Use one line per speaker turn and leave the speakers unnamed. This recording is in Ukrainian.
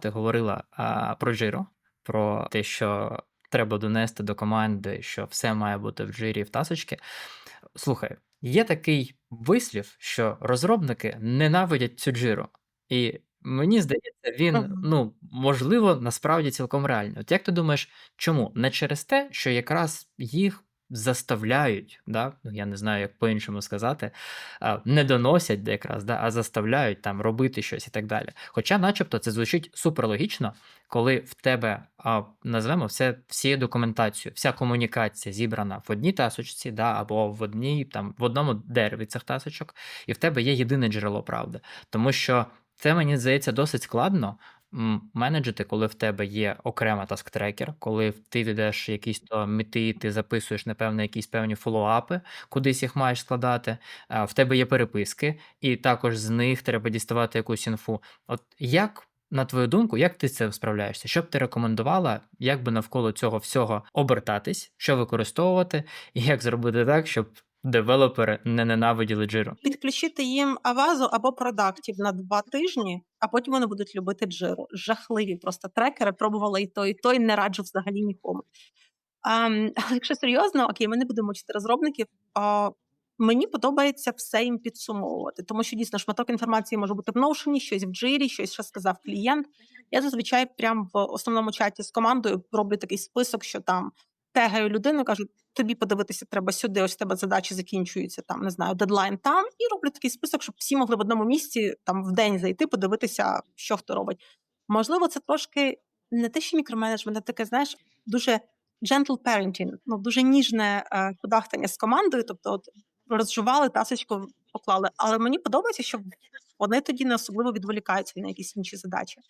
Ти говорила а, про Jira, про те, що треба донести до команди, що все має бути в Jira і в тасочки. Слухай, є такий вислів, що розробники ненавидять цю Jira. І мені здається, він, ну, можливо, насправді цілком реальний. От як ти думаєш, чому? Не через те, що якраз їх заставляють, да? ну, я не знаю, як по-іншому сказати, не доносять якраз, да? а заставляють там робити щось і так далі. Хоча, начебто, це звучить суперлогічно, коли в тебе, назвемо все, всією документацією, вся комунікація зібрана в одній тасочці, да? або в одній, там, в одному дереві цих тасочок, і в тебе є єдине джерело правди. Тому що це мені здається досить складно менеджити, коли в тебе є окрема таск-трекер, коли ти ведеш якісь то міти, ти записуєш, напевно, якісь певні фоллоуапи, кудись їх маєш складати. В тебе є переписки, і також з них треба діставати якусь інфу. От як, на твою думку, як ти з цим справляєшся? Що б ти рекомендувала, як би навколо цього всього обертатись, що використовувати, і як зробити так, щоб девелопери не ненавиділи джиру?
Підключити їм Авазу або продактів на два тижні, а потім вони будуть любити джиру. Жахливі просто трекери. Пробувала і той, і той, не раджу взагалі нікому. А, але якщо серйозно, окей, ми не будемо вчити розробників. А, мені подобається все їм підсумовувати, тому що дійсно шматок інформації може бути в Notion, щось в джирі, щось що сказав клієнт. Я зазвичай прямо в основному чаті з командою роблю такий список, що там тегаю людину, кажу, тобі подивитися треба сюди, ось в тебе задачі закінчуються, там не знаю, дедлайн там, і роблю такий список, щоб всі могли в одному місці там в день зайти, подивитися, що хто робить. Можливо, це трошки не те, що мікроменеджмент, а таке, знаєш, дуже gentle parenting, ну дуже ніжне е, кудахтання з командою, тобто от розжували тасочку, поклали. Але мені подобається, що вони тоді не особливо відволікаються на якісь інші задачі.